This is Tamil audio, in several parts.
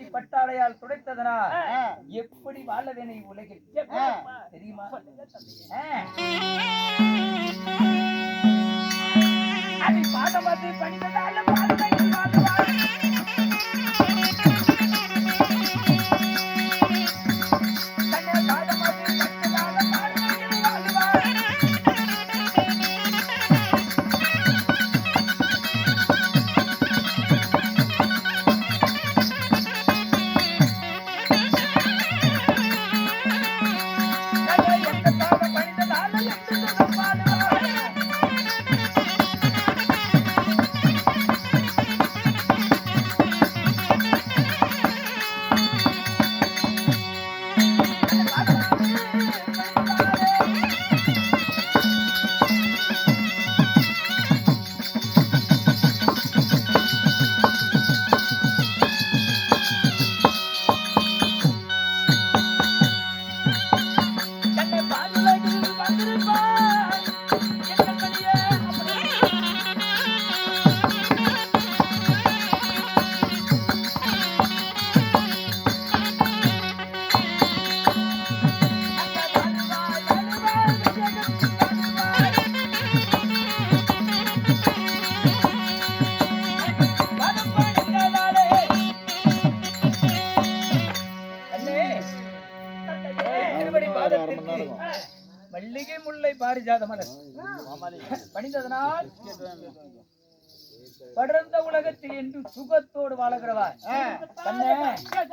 பட்டி பட்டாளையால் துடைத்ததனால் எப்படி வாழவேனை வேணும் உலகில் தெரியுமா? அதை பாடம் பார்த்து பாரிஜாத மலர். பணிந்ததனால் படர்ந்த உலகத்தில் என்று சுகத்தோடு வாழகிறவா கண்ணே.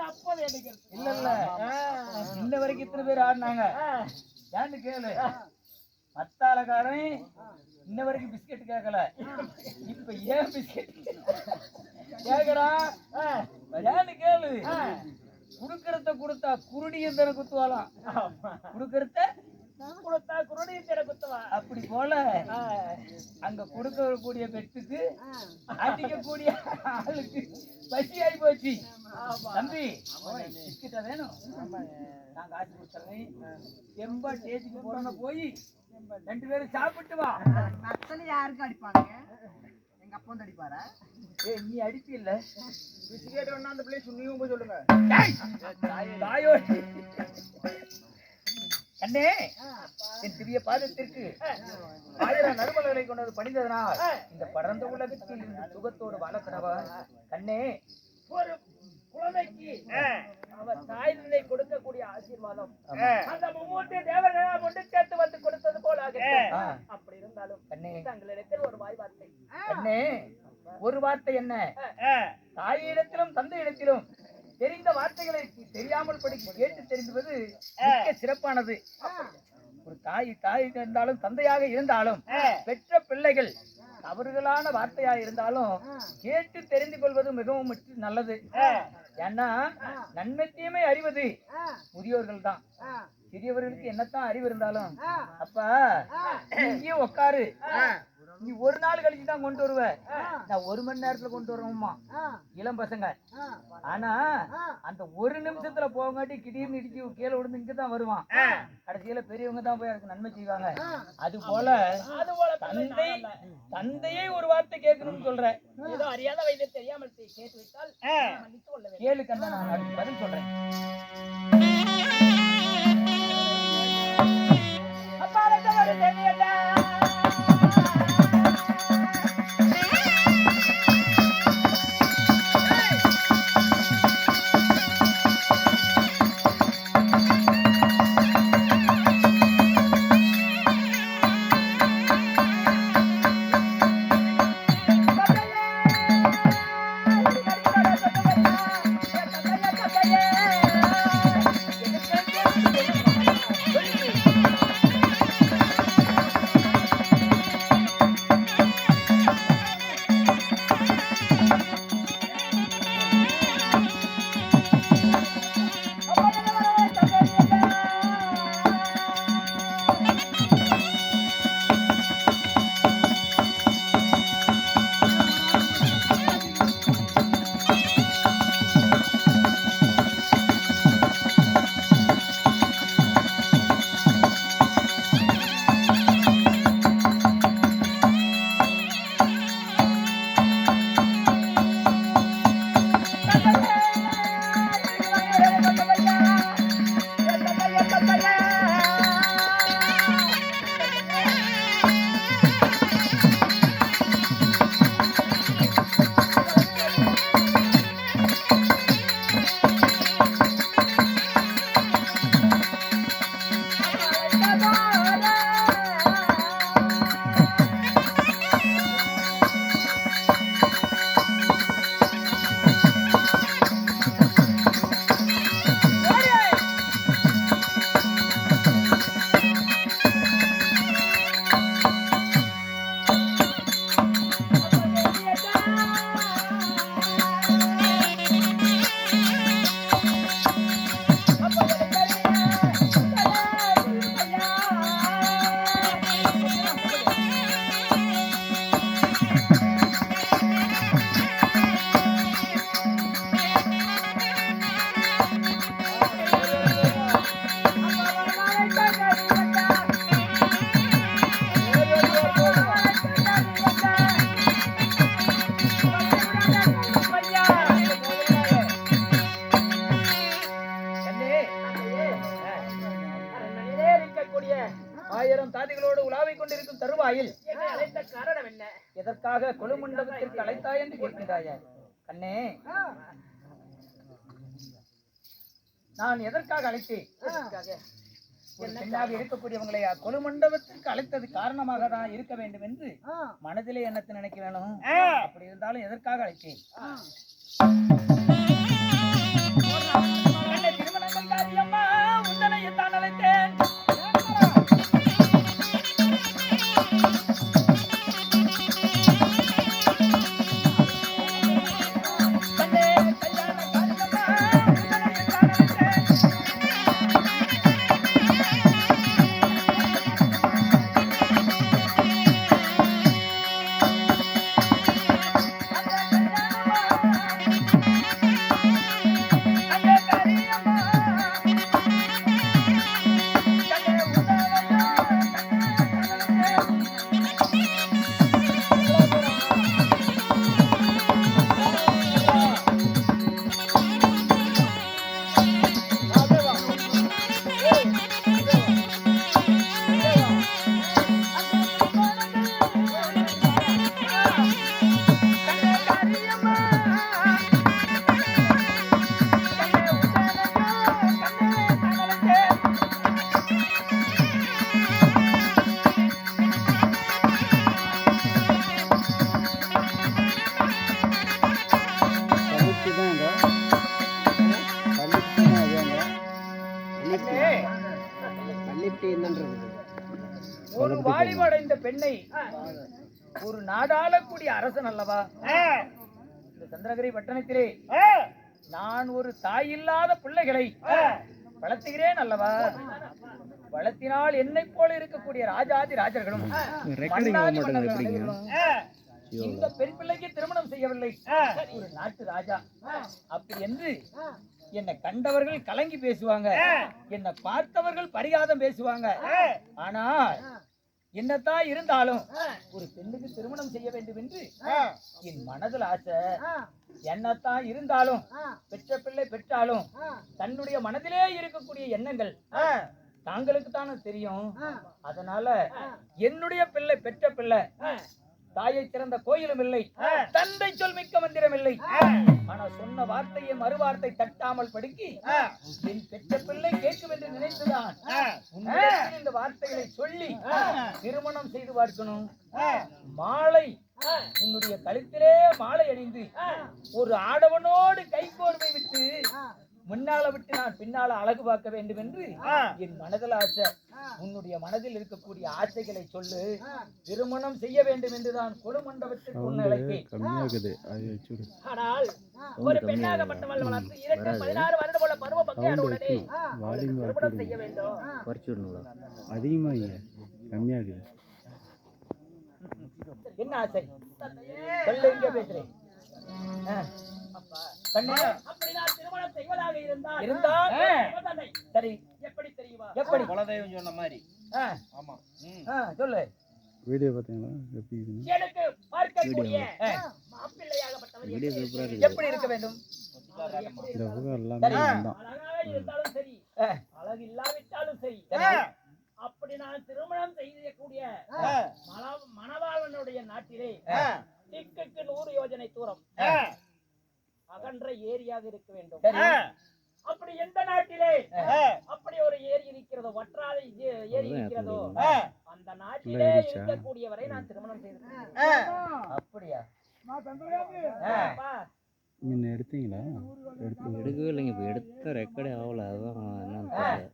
அப்போது எனக்கு இல்ல இல்ல இன்ன வரைக்கும் இத்தனை பேர் ஆடினாங்க. ஏன்னு கேளு. மத்தாளக்காரன் இன்ன வரைக்கும் பிஸ்கட் கேட்கல. இப்ப ஏன் பிஸ்கட்? கேக்குறான் ஏன்னு கேளு. குடுக்கறத கொடுத்தா குருடியும் தர குத்துவாளாம்? குடுக்கறத அப்படி போல. அங்க கொடுக்கக்கூடிய பெட்டுக்கு அடிக்கக்கூடிய ஆளுக்கு பசி ஆகி போச்சு. தம்பி பிஸ்கட்டா வேணும். நான் காசு கொடுத்துறேன். எம்பா ஸ்டேஜுக்கு போறோன்னு போய் ரெண்டு பேரும் சாப்பிட்டு வா. நத்தல யாருக்கு அடிப்பாங்க? எங்க அப்பா வந்து அடிப்பாரா? ஏய் நீ அடிச்சு இல்ல பிஸ்கெட் ஒண்ணா அந்த பிள்ளை சுண்ணியும் போய் சொல்லுங்க தாயோடி. கண்ணே என் திவ்ய பாதத்திற்கு ஆயிரம் நறுமலர்களை கொண்டது பணிந்ததனால் இந்த படர்ந்த உலகத்தில் இருந்து சுகத்தோடு வளர்க்கிறவா கண்ணே ஒரு குழந்தைக்கு அவர் தாய் நிலை கொடுக்கக்கூடிய ஆசீர்வாதம். அந்த மும்மூர்த்தி தேவர்களா ஒன்று சேர்த்து வந்து கொடுத்தது போல அப்படி இருந்தாலும் கண்ணே. தங்களிடத்தில் ஒரு வாய் வார்த்தை. கண்ணே ஒரு வார்த்தை என்ன? தாயிடத்திலும் தந்தையிடத்திலும் தெரிந்த வார்த்தைகளை தெரியாமல் படிக்க கேட்டு தெரிந்துவது மிக்க சிறப்பானது. ஒரு தாய் தாய் இருந்தாலும் தந்தையாக இருந்தாலும் பெற்ற பிள்ளைகள் தவறுகளான வார்த்தையாக இருந்தாலும் கேட்டு தெரிந்து கொள்வது மிகவும் நல்லது. ஏன்னா நன்மை தீமை அறிவது முதியோர்கள் தான். சிறியவர்களுக்கு என்னத்தான் அறிவு இருந்தாலும் அப்பா நீ இங்கேயே உட்காரு நீ ஒரு நாள் கழிச்சு தான் கொண்டு வருவ. நான் ஒரு மணி நேரத்துல கொண்டு வரணுமா இளம் பசங்க. ஆனா அந்த ஒரு நிமிஷத்துல போகாட்டி திடீர்னு இடிச்சு கீழே விழுந்து இங்க தான் வருவான். கடைசியில பெரியவங்க தான் போய் அதுக்கு நன்மை செய்வாங்க. அது போல அது போல தந்தை தந்தையே ஒரு வார்த்தை கேட்கணும்னு சொல்றேன். ஏதோ அறியாத வயதில் தெரியாமல் கேட்டு விட்டால் கேளு கண்ணா நான் அதுக்கு பதில் சொல்றேன். கண்ணே கொண்டிருக்கும் தருவாயில் என்னை அழைத்த காரணம் என்ன? எதற்காக கொழுமண்டபத்திற்கு அழைத்தாய் என்று கேட்கிறாய கண்ணே நான் எதற்காக அழைத்தேன்? பெண்ணாக இருக்கக்கூடியவங்களை கொலு மண்டபத்திற்கு அழைத்தது காரணமாக தான் இருக்க வேண்டும் என்று மனதிலே என்னத்தை நினைக்க வேணும்? அப்படி இருந்தாலும் எதற்காக அழைத்தேன்? கண்ணே, திருமணங்கள் ஒரு வாலிபடைந்த பெண்ணை ஒரு நாடாளக்கூடிய அரசன் அல்லவா? இந்த சந்திரகிரி பட்டணத்திலே நான் ஒரு தாயில்லாத பிள்ளைகளை வளர்த்துகிறேன் அல்லவா? வளர்த்தினால் என்னை போல இருக்கக்கூடிய ராஜாதி ராஜர்களும் இந்த பெண் பிள்ளைக்கு திருமணம் செய்யவில்லை. ஒரு நாட்டு ராஜா. அப்படி என்று என்னை கண்டவர்கள் கலங்கி பேசுவாங்க. என்னை பார்த்தவர்கள் பரிகாதம் பேசுவாங்க. ஆனால் என்னத்தான் இருந்தாலும் ஒரு பெண்ணுக்கு திருமணம் செய்ய வேண்டும் என்று என் மனதில் ஆசை. என்னத்தான் இருந்தாலும் பெற்ற பிள்ளை பெற்றாலும் தன்னுடைய மனதிலே இருக்கக்கூடிய எண்ணங்கள் தாங்களுக்கு தானே தெரியும். அதனால என்னுடைய பிள்ளை பெற்ற பிள்ளை தாயை சிறந்த கோயிலும் இல்லை. தந்தை சொல் மிக்க மந்திரம் இல்லை. ஆனா சொன்ன வார்த்தையை மறுவார்த்தை தட்டாமல் படுக்கி என் பெற்ற பிள்ளை கேட்கும் என்று நினைத்துதான் இந்த வார்த்தைகளை சொல்லி திருமணம் செய்து பார்க்கணும். மாலை உன்னுடைய கழுத்திலே மாலை அணிந்து ஒரு ஆடவனோடு கைகோர்வை விட்டு முன்னால விட்டு நான் பின்னால அழகு பார்க்க வேண்டும் என்று என் மனதில் ஆசை. உன்னுடைய மனதில் இருக்கக்கூடிய ஆசைகளை சொல்லு. திருமணம் செய்ய வேண்டும் என்று நான் குழுமண்டபத்திற்கு உன்னை ஆனால் ஒரு பெண்ணாகப்பட்டவள் வளர்த்து இரண்டு பதினாறு வருடம் போல பருவ பக்கையான உடனே திருமணம் செய்ய வேண்டும். அதிகமாக கம்மியாகுது. என்ன ஆசை? சொல்லு இங்க பேசுறேன். திருமணம் செய்வதாக இருந்தால் சரி. எப்படி தெரியுமா? எப்படி? குலதெய்வம் சொன்ன மாதிரி. ஆமா. சொல்லு. வீடியோ எப்படி எனக்கு பார்க்கக்கூடிய. மாப்பிள்ளையாகப்பட்டவர் வீடியோ எப்படி இருக்க வேண்டும்? இந்த எல்லாமே தான் இருந்தாலும் சரி. அழகு இல்லாவிட்டாலும் சரி. சரி. அப்படி நான் திருமணம் செய்யக்கூடிய மணவாளனுடைய நாட்டிலே. திக்குக்கு நூறு யோஜனை தூரம். அகன்ற ஏரியாக இருக்க வேண்டும். அப்படி எந்த நாட்டிலே. அப்படி ஒரு ஏரி இருக்கிறதோ வற்றாத ஏ- ஏரி இருக்கிறதோ. அந்த நாட்டிலே? இருக்கக்கூடியவரை நான் திருமணம் செய்து ஆ. அப்படியா? எடுத்தீங்களா? எடுத்து எடுக்கவே இல்லைங்க இப்போ எடுத்த ரெக்கார்டே ஆகல அதுதான் என்னன்னு தெரியல.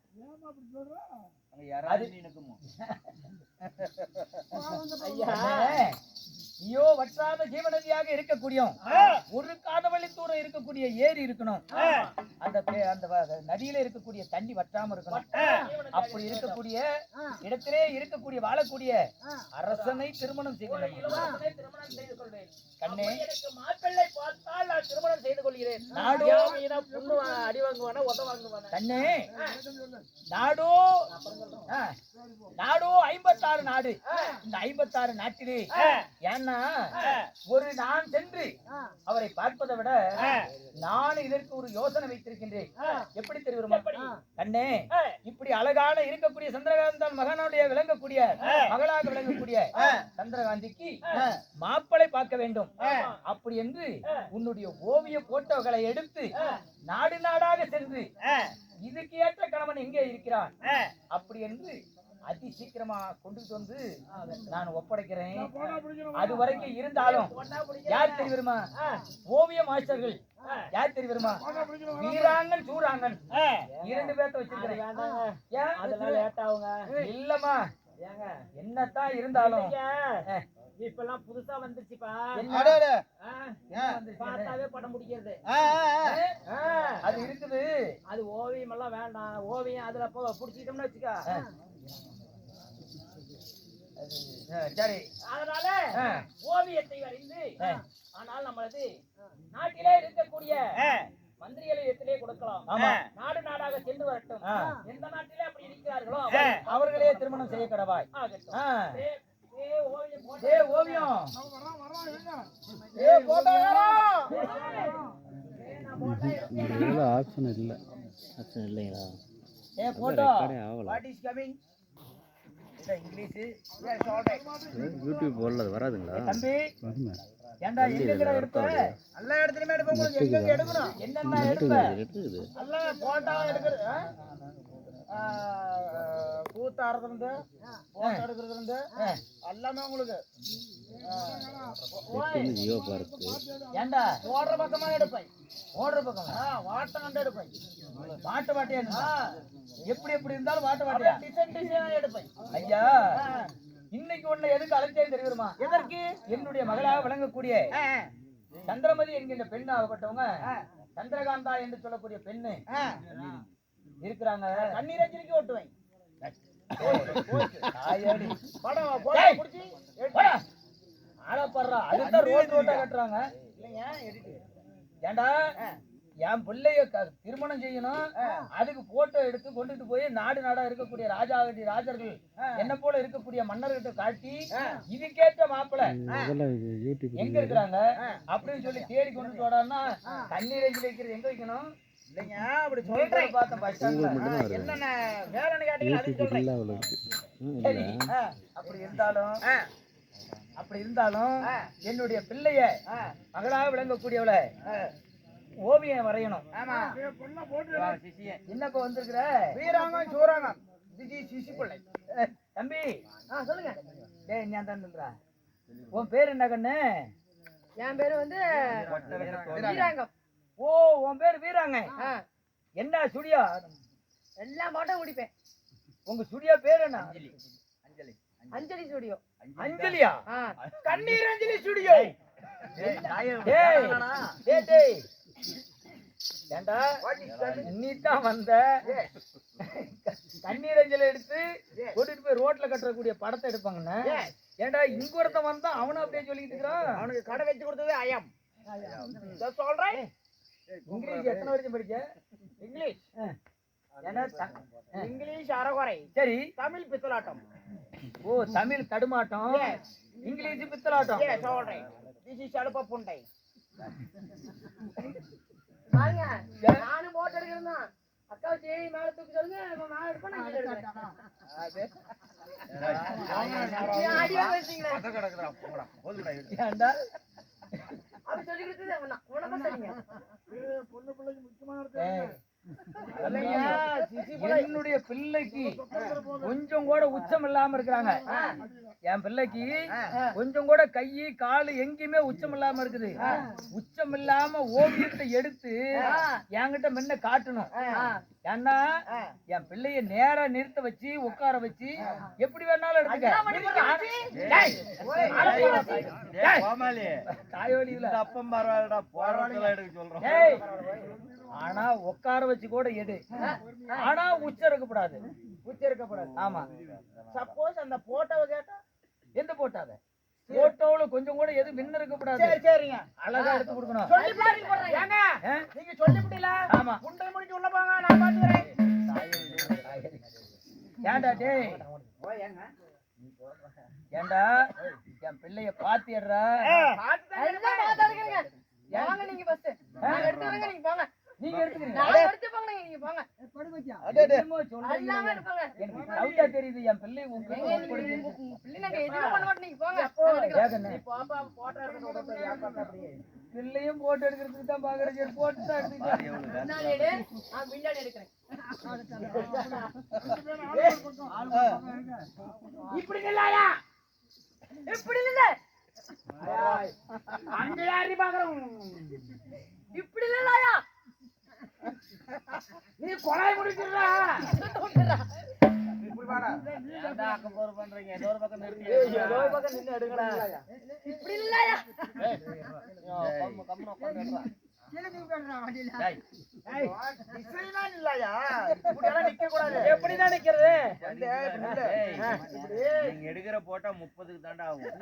அங்க யாராவது நீ நிக்குமோ? ஐயா கண்ணே, ஐயோ வற்றாத ஜீவநதியாக இருக்கக்கூடிய ஒரு காதவழி தூரம் இருக்கக்கூடிய ஏரி இருக்கணும். அந்த அந்த நதியில இருக்கக்கூடிய தண்ணி வற்றாம இருக்கணும். அப்படி இருக்கக்கூடிய இடத்திலே இருக்கக்கூடிய வாழக்கூடிய அரசனை திருமணம் செய்து கண்ணே. அப்படி எனக்கு மாப்பிள்ளை பார்த்தால் நான் திருமணம் செய்து கொள்கிறேன். நாடோ- யாவையினா பொண்ணு வா- அடி வாங்குவானா உத வாங்குவானா? கண்ணே. நாடோ. நாடோ ஐம்பத்தாறு நாடு. இந்த ஐம்பத்தாறு நாட்டிலே ஏன்னா ஒரு நான் சென்று அவரை பார்ப்பதை விட நான் இதற்கு ஒரு யோசனை வைத்திருக்கின்றேன். எப்படி தெரியுமா? கண்ணே இப்படி அழகான இருக்கக்கூடிய சந்திரகாந்தன் மகனுடைய விளங்கக்கூடிய மகளாக விளங்கக்கூடிய சந்திரகாந்திக்கு மாப்பிளை பார்க்க வேண்டும். அப்படி என்று உன்னுடைய ஓவிய போட்டோகளை எடுத்து நாடு நாடாக சென்று இதுக்கு ஏற்ற கணவன் எங்கே இருக்கிறான். அப்படி என்று அதி சீக்கிரமா கொண்டுட்டு வந்து நான் ஒப்படைக்கிறேன். அது வரைக்கும் இருந்தாலும் யார் தெரியுமா? ஓவிய மாஸ்டர்கள். யார் தெரியுமா? வீராங்கன் சூராங்கன் இரண்டு பேர்த்த வச்சிருக்கிறேன்? அதெல்லாம் லேட் ஆகுங்க இல்லம்மா. ஏங்க. என்னத்தான் இருந்தாலும். இப்பெல்லாம் புதுசா வந்துருச்சுப்பா? பார்த்தாவே படம் ஆ, அது இருக்குது. அது ஓவியம் எல்லாம் வேண்டாம். ஓவியம் அதுல புடிச்சிட்டோம்னு வச்சுக்க. சரி. அதனால. ஓவியத்தை வரைந்து. ஆனால் நம்மளது நாட்டிலே இருக்கக்கூடிய மந்திரிகளிடத்திலே கொடுக்கலாம். ஆமா. நாடு நாடாக சென்று வரட்டும். எந்த நாட்டிலே அப்படி இருக்கிறார்களோ அவர்களே திருமணம் செய்ய கடவாய். ஏ- ஏ ஓவியம் போட்டு- ஏ இதில் ஆப்ஷன் இல்லை. ஆப்ஷன் இல்லைங்களா? ஏ photo. What is coming YouTube போடல அது வராதுங்களா? தம்பி ஏன்டா எங்க எடுப்ப? எல்லா இடத்துலயுமே எடுப்போம்? எங்க எடுக்கணும்? என்னென்ன எடுப்ப? நெட்டுக்குது எல்லாம் போட்டோ எடுக்கிறது ஆ? ஆ, கூத்து ஆடுறதுல இருந்து போட்டோ எடுக்கிறதுல இருந்து எல்லாமே உங்களுக்கு ஜியோ பார்க்கு ஏன்டா ஓடுற பக்கமா எடுப்பேன். ஓடுற பக்கம். வாட்டம் கண்டு எடுப்பேன். மாட்டு வாட்டியா? எப்படி எப்படி இருந்தாலும் மாட்டு வாட்டியா? டிசைன் டிசைனா எடுப்பேன். ஐயா. இன்னைக்கு உன்னை எதுக்கு அழைச்சேன் தெரியுமா? எதற்கு? என்னுடைய மகளாக விளங்கக்கூடிய சந்திரமதி என்கின்ற பெண் ஆகப்பட்டவங்க சந்திரகாந்தா என்று சொல்லக்கூடிய பெண்ணு இருக்கிறாங்க. கண்ணீர் அஞ்சலிக்கு ஓட்டுவேன். தாயாடி. படம் டேய். போட்டோ பிடிச்சி. போடா. ஆளப்படுறா அதுதான் ரோட் ரோட்டா கட்டுறாங்க. இல்லைங்க எடிட்டு. ஏண்டா? என் பிள்ளைய திருமணம் செய்யணும். அதுக்கு போட்டோ எடுத்து கொண்டுட்டு போய் நாடு நாடா இருக்கக்கூடிய ராஜாவதி ராஜர்கள் என்ன போல இருக்கக்கூடிய மன்னர்கிட்ட காட்டி இதுக்கேற்ற மாப்பிளை. இதெல்லாம் இது யூடியூப் எங்க இருக்கிறாங்க? அப்படின்னு சொல்லி தேடி கொண்டுட்டு வரான்னா தண்ணீர் எங்க வைக்கிறது எங்க வைக்கணும்? இல்லைங்க அப்படி சொல்றேன். பார்த்தேன் பஸ் ஸ்டாண்ட்ல என்னென்ன வேலைன்னு கேட்டீங்க அதுக்கு யூடியூப் சொல்றேன். அப்படி இருந்தாலும் அப்படி இருந்தாலும் என்னுடைய பிள்ளைய மகளாக விளங்கக்கூடியவளை ஓவியம் வரையணும். ஆமா. என்னப்ப வந்திருக்கிற? வீராங்கம் சூராங்கம் திஜி சிசி பிள்ளை. தம்பி. ஆ சொல்லுங்க. டேய் நான் தான் நின்றா உன் பேர் என்ன கண்ணு? என் பேரு வந்து வீராங்கம். ஓ உன் பேர் வீராங்க. ஆ, என்ன ஸ்டுடியோ எல்லா பாட்டும் குடிப்பேன் உங்க ஸ்டுடியோ பேர் என்ன? அஞ்சலி. ஸ்டுடியோ அஞ்சலியா? கண்ணீர் அஞ்சலி ஸ்டுடியோ டேய் டேய் டேய். ஏண்டா? நீ தான் வந்த? கண்ணீர் அஞ்சலி எடுத்து கூட்டிட்டு போய் ரோட்ல கட்டக்கூடிய படத்தை எடுப்பாங்கன்னு ஏண்டா இங்க ஒருத்தன் வந்தா அவனும் அப்படியே சொல்லிட்டு இருக்கிறான். அவனுக்கு கடை வச்சு கொடுத்தது ஐயம். இதோ சொல்றேன். இங்கிலீஷ் எத்தனை வரைக்கும் படிச்ச இங்கிலீஷ். இங்கிலீஷ் அறகுறை. சரி. தமிழ் பித்தலாட்டம். ஓ தமிழ் தடுமாட்டம். இங்கிலீஷ் பித்தலாட்டம். சொல்றேன் திஸ் இஸ் அடுப்ப புண்டை. பாருங்க நானும் போட்டோ எடுக்கிறேன் தான் அக்காவை தேடி மேல தூக்கி சொல்லுங்க மேல எடுப்பேன் நான் எடுக்கிறேன் அடி வாங்க அப்படி சொல்லி கொடுத்தது. உனக்கும் சரிங்க ஏய், இல்லைங்க, சிசி என்னுடைய பிள்ளைக்கு கொஞ்சம் கூட உச்சம் இல்லாம இருக்கிறாங்க. என் பிள்ளைக்கு கொஞ்சம் கூட கை காலு எங்கேயுமே உச்சம் இல்லாம இருக்குது. உச்சம் இல்லாம ஓவியத்தை எடுத்து என்கிட்ட முன்ன காட்டணும். ஏன்னா என் பிள்ளைய நேரா நிறுத்த வச்சு உட்கார வச்சு எப்படி வேணாலும் எடுத்துக்க. தாயோலி அப்பம் பரவாயில்லடா போராட்டத்துல எடுக்க சொல்றோம். ஏய், ஆனா உட்கார வச்சு கூட எடு. ஆனா உச்சம் இருக்கக்கூடாது. ஆமா. சப்போஸ் அந்த போட்டோவை கேட்டா எந்த போட்டாத? போட்டோவுல கொஞ்சம் கூட எது மின்ன இருக்கக்கூடாது. சரி சரிங்க. அழகா எடுத்து கொடுக்கணும். சொல்லி பாருங்க ஏங்க? நீங்க சொல்லி முடியல? ஆமா. குண்டை முடிச்சு உள்ள போங்க நான் பாத்துக்கிறேன். ஏன்டா டேய்? ஏன்டா என் பிள்ளைய பாத்தியடுறா எல்லாம் பார்த்து எடுக்கிறேங்க வாங்க நீங்க ஃபர்ஸ்ட் நான் எடுத்து வரேங்க நீங்க போங்க. நீங்க எடுத்துக்கிறீங்க. நான் எடுத்து போங்க நீங்க போங்க. என்னமோ சொல்றீங்க. எல்லாமே எடுப்பாங்க எனக்கு டவுட்டா தெரியுது என் பிள்ளை பிள்ளையும் போட்டோ எடுக்கிறதுக்கு தான் பாக்குறேன் சரி போட்டு தான் எடுத்துக்கிட்டேன் முன்னாடி எடு. நான் பின்னாடி எடுக்கிறேன். இப்படி நில்லாயா இப்படி இல்ல அங்க யாரி பாக்குறோம் இல்லையா நீ கொலை முடிச்சிடுறா. ஏதோ ஒரு பக்கம் நின்று எடுங்கடா இப்படி இல்லையா எப்படிதான் நிக்கிறது நீங்க எடுக்கிற போட்டா முப்பதுக்கு தாண்டா ஆகும்.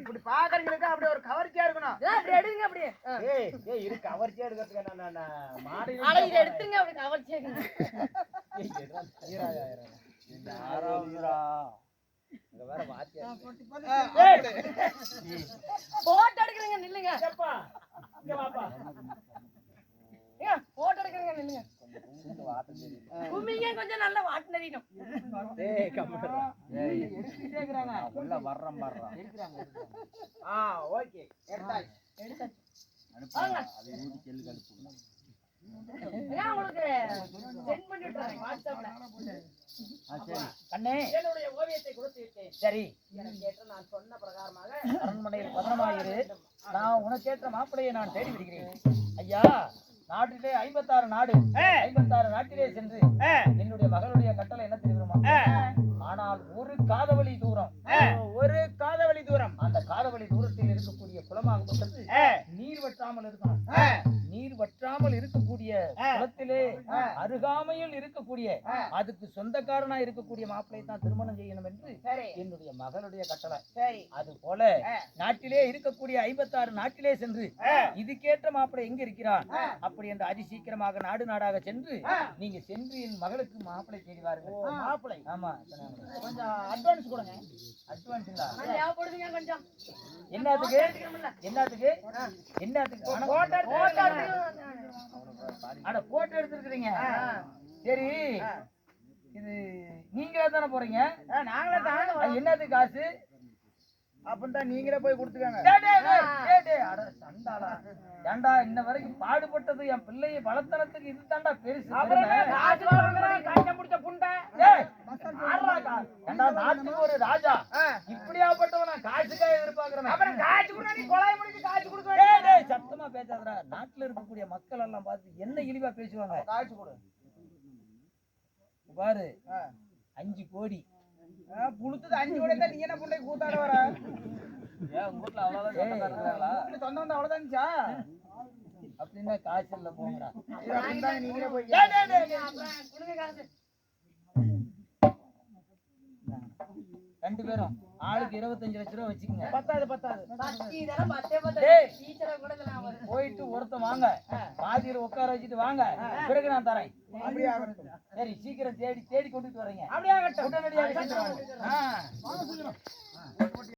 இப்படி பாக்குறீங்களுக்கு அப்படி ஒரு கவர்ச்சியா இருக்கணும். இப்படி எடுங்க அப்படியே. ஏய் ஏய் இரு கவர்ச்சியா எடுக்கிறதுக்கு என்ன நான் மாடி அட இதை எடுத்துங்க அப்படி கவர்ச்சி இந்த ஆறாவதுடா வேற வாத்தியா போட்டோ எடுக்கிறீங்க நில்லுங்க. இங்க வாப்பா. போட்டோ எடுக்கிறீங்க நில்லுங்க. கொஞ்சம் நல்லா வாட்டு நடிக்கணும் டேய் கம்முடா ஏய், எடுத்துட்டே இருக்கறாங்க நான் உள்ள வர்றேன் வர்றேன். எடுக்கறாங்க ஆ ஓகே. எடுத்தாச்சு. அனுப்புங்க அதை ஊதி செல்லு கழுப்புங்க சரி. கண்ணே. என்னுடைய ஓவியத்தை கொடுத்து விட்டேன் சரி. எனக்கு ஏற்ற நான் சொன்ன பிரகாரமாக அரண்மனையில் பதனமாயிரு நான் உனக்கேற்ற மாப்பிளையை நான் தேடி வருகிறேன். ஐயா நாட்டிலே ஐம்பத்தாறு நாடு. ஐம்பத்தாறு நாட்டிலே சென்று என்னுடைய மகளுடைய கட்டளை என்ன தெரியுமா? ஆனால் ஒரு காதவழி தூரம். ஒரு காதவழி தூரம். அந்த காதவழி தூரத்தில் இருக்கக்கூடிய குளமாகப்பட்டது நீர் வற்றாமல் இருக்கணும். நீர் வற்றாமல் இருக்கக்கூடிய குளத்திலே அருகாமையில் இருக்கக்கூடிய அதுக்கு சொந்தக்காரனா இருக்கக்கூடிய மாப்பிளை தான் திருமணம் செய்யணும் என்று என்னுடைய மகளுடைய கட்டளை. அது போல நாட்டிலே இருக்கக்கூடிய ஐம்பத்தாறு நாட்டிலே சென்று இதுக்கேற்ற மாப்பிளை எங்க இருக்கிறார் அப்படி என்று அதி சீக்கிரமாக நாடு நாடாக சென்று நீங்க சென்று என் மகளுக்கு மாப்பிளை தேடி வாருங்கள். மாப்பிளை ஆமா கொஞ்சம் அட்வான்ஸ் கொடுங்க. அட்வான்ஸுங்களா தேவைப்படுதுங்க கொஞ்சம். என்னத்துக்கு? என்னத்துக்கு? என்னத்துக்கு? அட போட்டோ எடுத்துருக்கீங்க சரி. இது நீங்களே தானே போறீங்க? நாங்களே தான் என்னத்துக்கு காசு? அப்பதான் நீங்களே போய் கொடுத்துக்காங்க. டேய், டேய், டேய், டேய், டேய், அட சண்டாளா. ஏன்டா இன்ன வரைக்கும் பாடுபட்டது என் பிள்ளைய வளர்த்தனத்துக்கு இது தாண்டா பெருசு. காசு நாட்டுக்கு ஒரு ராஜா. இப்படியாப்பட்டவன் நான் காசுக்காக எதிர்பார்க்கிறேன் அப்புறம் கொடுத்தா நீ கொலை முடிச்சு காய்ச்சி கொடுக்க டேய், டேய், சத்தமா பேசாதடா. நாட்டுல இருக்கக்கூடிய மக்கள் எல்லாம் பார்த்து என்ன இழிவா பேசுவாங்க? காய்ச்சி கொடு. பாரு அஞ்சு கோடி. புளுத்தது அஞ்சு கூட நீ என்ன புண்டை கூத்தாட வர? ஏன் உங்க வீட்டுல அவ்வளவுதான் சொந்தக்காரங்க இருக்காங்களா? சொந்தம் வந்து அவ்வளவுதான் அப்படின்னா காய்ச்சல்ல போங்கடா. நீங்களே போய் டேய், டேய், டேய், டேய். அப்புறம் கொடுங்க காசு. ரெண்டு பேரும். ஆளுக்கு இருபத்தஞ்சு லட்ச ரூபா வச்சுக்கோங்க. பத்தாது பத்தாது. போயிட்டு ஒருத்தன் வாங்க. பாதியில உட்கார வச்சுட்டு வாங்க. பிறகு நான் தரேன். சரி சீக்கிரம் தேடி தேடி கொண்டுட்டு வரீங்க. அப்படியே ஆகட்டும். உடனடியாக.